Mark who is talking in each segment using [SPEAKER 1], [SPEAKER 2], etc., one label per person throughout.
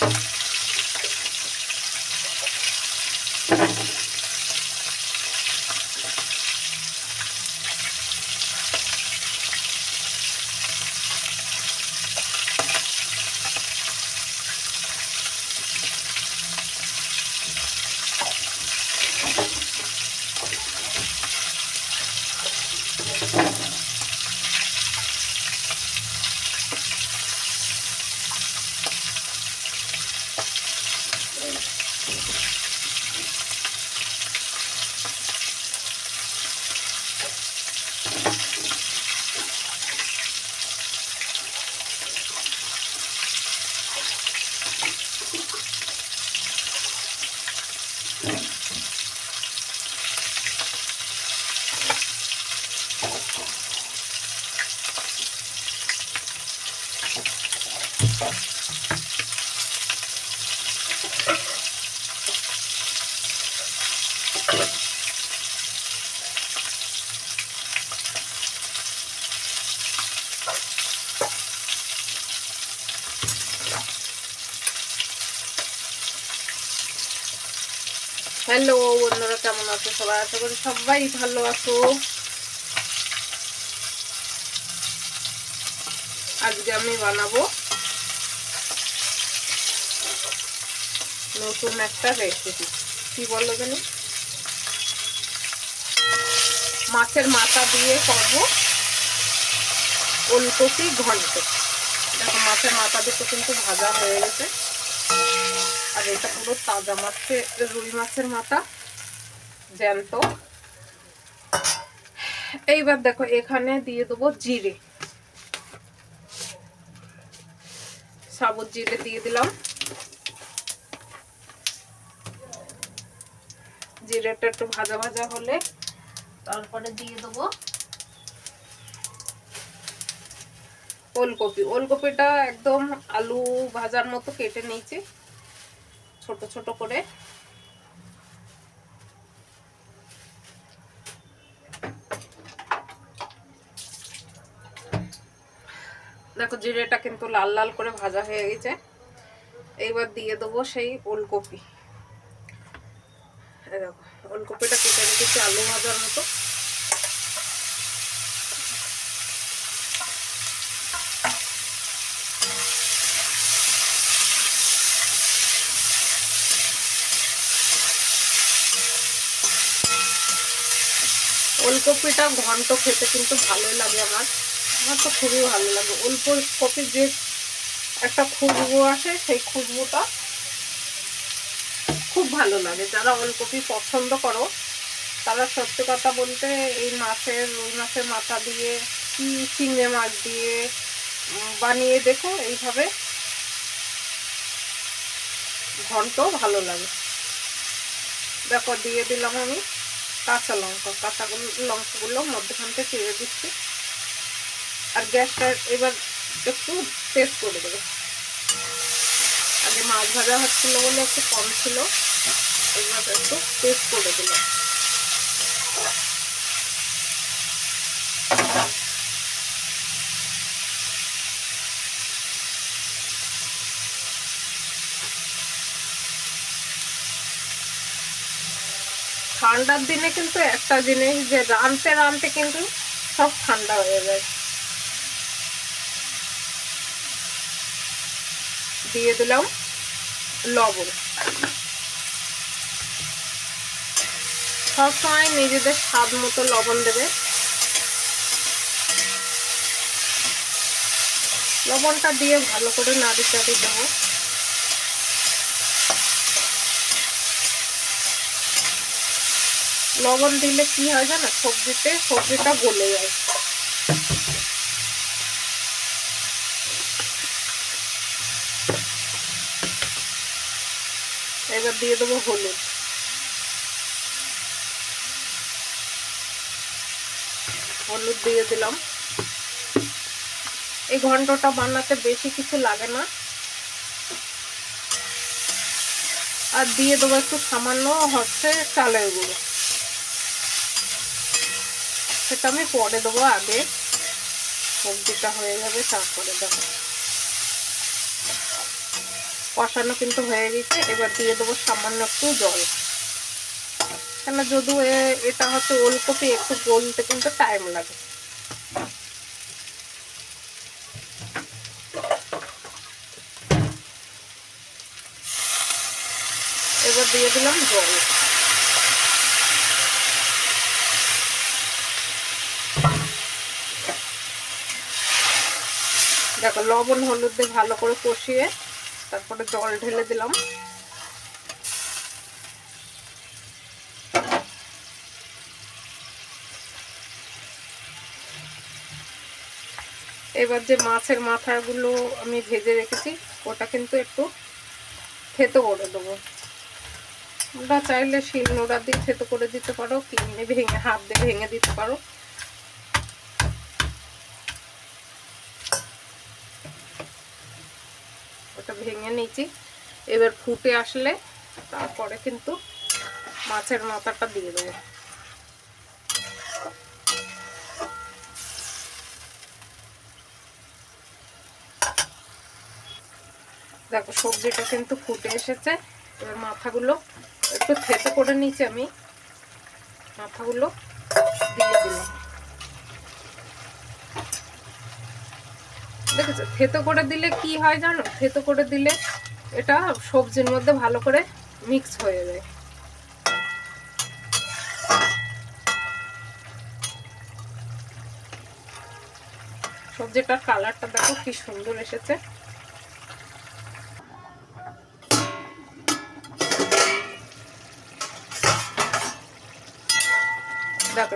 [SPEAKER 1] Thank you. Hello অন্যরা কেমন আছো? সবাই আশা করি সবাই ভালো আছো। আজকে আমি বানাবো নতুন একটা রেসিপি কি বলো জানি মাছের মাথা দিয়ে করব ওলকপি ঘন্ট। দেখো, মাছের মাথা দুটো কিন্তু ভাজা হয়ে গেছে। আর এটা পুরো তাজা মাছের রুই মাছের মাথা, জ্যান্ত। এইবার দেখো, এখানে দিয়ে দেবো জিরে। সাবুত জিরে দিয়ে দিলাম। জিরেটা একটু ভাজা ভাজা হলে তারপরে দিয়ে দেবো ওলকপি। ওলকপিটা একদম আলু ভাজার মতো কেটে নিয়েছি, ছোট ছোট করে। দেখো জিরেটা কিন্তু লাল লাল করে ভাজা হয়ে গেছে। এইবার দিয়ে দেবো সেই ওলকপি। ওলকপিটা কেটে রেখেছি আলু ভাজার মতো। ওলকপিটা ঘন্ট খেতে কিন্তু ভালোই লাগে আমার। আমার তো খুবই ভালো লাগে। ওলকপির যে একটা খুশবু আসে, সেই খুশবুটা খুব ভালো লাগে। যারা ওলকপি পছন্দ করো, তারা সত্যি কথা বলতে এই মাছের, রুই মাছের মাথা দিয়ে কি চিংড়ে মাছ দিয়ে বানিয়ে দেখো, এইভাবে ঘন্ট ভালো লাগে। দেখো, দিয়ে দিলাম আমি কাঁচা লঙ্কা। কাঁচা লঙ্কাগুলো মধ্যখান থেকে চিড়ে দিচ্ছি। আর গ্যাসটা এবার একটু টেস্ট করে দেবো। আগে মাছ ভাজা হচ্ছিল বলে একটু কম ছিল। একটু টেস্ট করে দিলাম। ঠান্ডার দিনে কিন্তু একটা জিনিস যে রানতে রানতে কিন্তু সব ঠান্ডা হয়ে যায়। দিয়ে দিলাম লবণ। সবসময় নিজেদের স্বাদ মতো লবণ দেবে। লবণটা দিয়ে ভালো করে নাড়ি চাড়ি দেবো লবণ দিলে কি হয় জানো? সবজিতে, সবজিটা গলে যায়। এবার দিয়ে দেবো হলুদ। হলুদ দিয়ে দিলাম। এই ঘন্টটা বানাতে বেশি কিছু লাগে না। আর দিয়ে দেবো একটু সামান্য হচ্ছে চালের গুঁড়ো। সেটা আমি পরে দেবো আগে। সবজিটা হয়ে যাবে, তারপরে দেবো। কষানো কিন্তু হয়ে গেছে, এবার দিয়ে দেবো সামান্য একটু জল। কেন যদিও এটা হচ্ছে ওলকপি, একটু গলতে কিন্তু টাইম লাগে। এবার দিয়ে দিলাম জল। দেখো, লবণ, হলুদ দিয়ে ভালো করে কষিয়ে তারপরে জল ঢেলে দিলাম। এবার যে মাছের মাথাগুলো আমি ভেজে রেখেছি, ওটা কিন্তু একটু থেতো করে দেবো। ওটা চাইলে শিল নোড়া দিয়ে থেতো করে দিতে পারো, কিনে ভেঙে, হাত দিয়ে ভেঙে দিতে পারো। ওটা ভেঙে নিয়েছি। এবার ফুটে আসলে তারপরে কিন্তু মাছের মাথাটা দিয়ে দেবো। দেখো, সবজিটা কিন্তু ফুটে এসেছে। এবার মাথাগুলো একটু থেতো করে নিয়েছি আমি। মাথাগুলো দিয়ে দিলাম। দেখেছ? থেতো করে দিলে কি হয় জানো? থেতো করে দিলে এটা সবজির মধ্যে ভালো করে মিক্স হয়ে যায়। সবজিটার কালারটা দেখো কি সুন্দর এসেছে।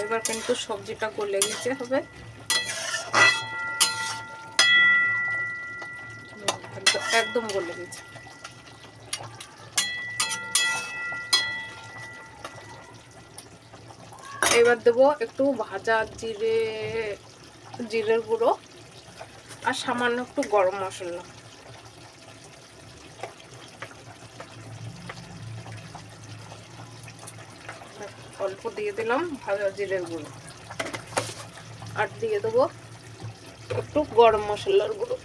[SPEAKER 1] এবার কিন্তু সবজিটা গলে গেছে হবে। একদম- গলে গেছে। এবার দেবো একটু ভাজা জিরে, জিরের গুঁড়ো আর সামান্য একটু গরম মশলা। অল্প দিয়ে দিলাম, ভাজা জিরের গুঁড়ো। আর দিয়ে দেবো একটু গরম মশলার গুঁড়ো।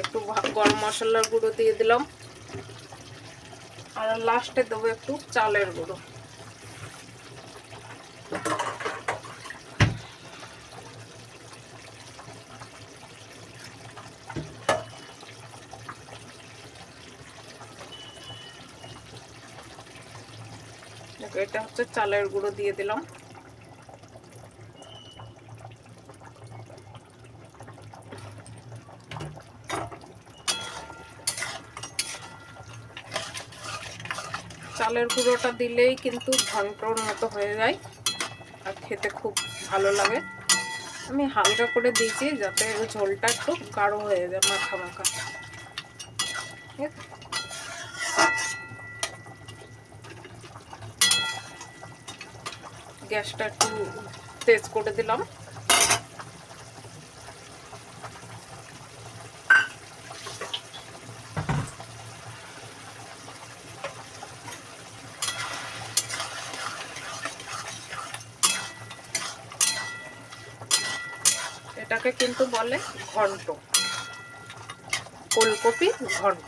[SPEAKER 1] একটু গরম মশলার গুঁড়ো দিয়ে দিলাম। আর লাস্টে দেবো একটু চালের গুঁড়ো। দেখো, এটা হচ্ছে চালের গুঁড়ো দিয়ে দিলাম। চালের গুঁড়োটা দিলেই কিন্তু ঘন্টর মতো হয়ে যায় আর খেতে খুব ভালো লাগে। আমি হালকা করে দিয়েছি যাতে ঝোলটা একটু গাঢ় হয়ে যায় মাখা মাখা। ঠিক আছে গ্যাসটা একটু তেজ করে দিলাম। এটাকে কিন্তু বলে ঘন্ট। ফুলকপি ঘন্ট।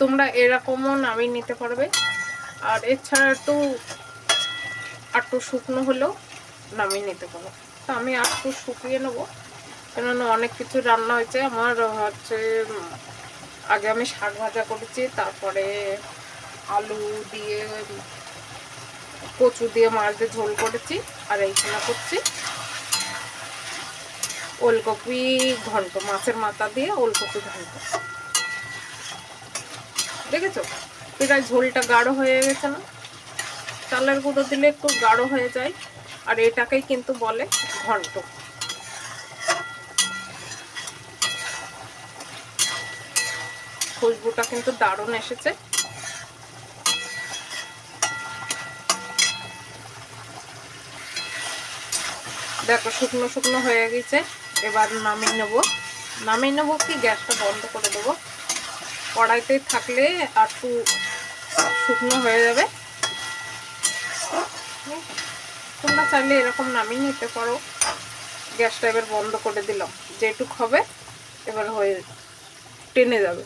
[SPEAKER 1] তোমরা এরকমও নামিয়ে নিতে পারবে। আর এছাড়া একটু একটু শুকনো হলেও নামিয়ে নিতে পারো তো আমি একটু শুকিয়ে নেব। কেননা অনেক কিছু রান্না হয়েছে। আমার হচ্ছে, আগে আমি শাক ভাজা করেছি, তারপরে আলু দিয়ে, কচু দিয়ে মাছ দিয়ে ঝোল করেছি, আর এইখানে করছি ওলকপি ঘন্ট, মাছের মাথা দিয়ে ওলকপি ঘন্ট। দেখেছ? এটা ঝোলটা গাঢ় হয়ে গেছে না? চালের গুঁড়ো দিলে একটু গাঢ় হয়ে যায়, আর এটাকেই কিন্তু বলে ঘন্ট। খুশবুটা কিন্তু দারুণ এসেছে। দেখো, শুকনো শুকনো হয়ে গেছে, এবার নামিয়ে নেব। নামিয়ে নেব কি? গ্যাসটা বন্ধ করে দেবো। কড়াইতে থাকলে একটু শুকনো হয়ে যাবে। তোমরা চাইলে এরকম নামিয়ে নিতে পারো। গ্যাসটা এবার বন্ধ করে দিলাম। যেটুক হবে, এবার হয়ে টেনে যাবে।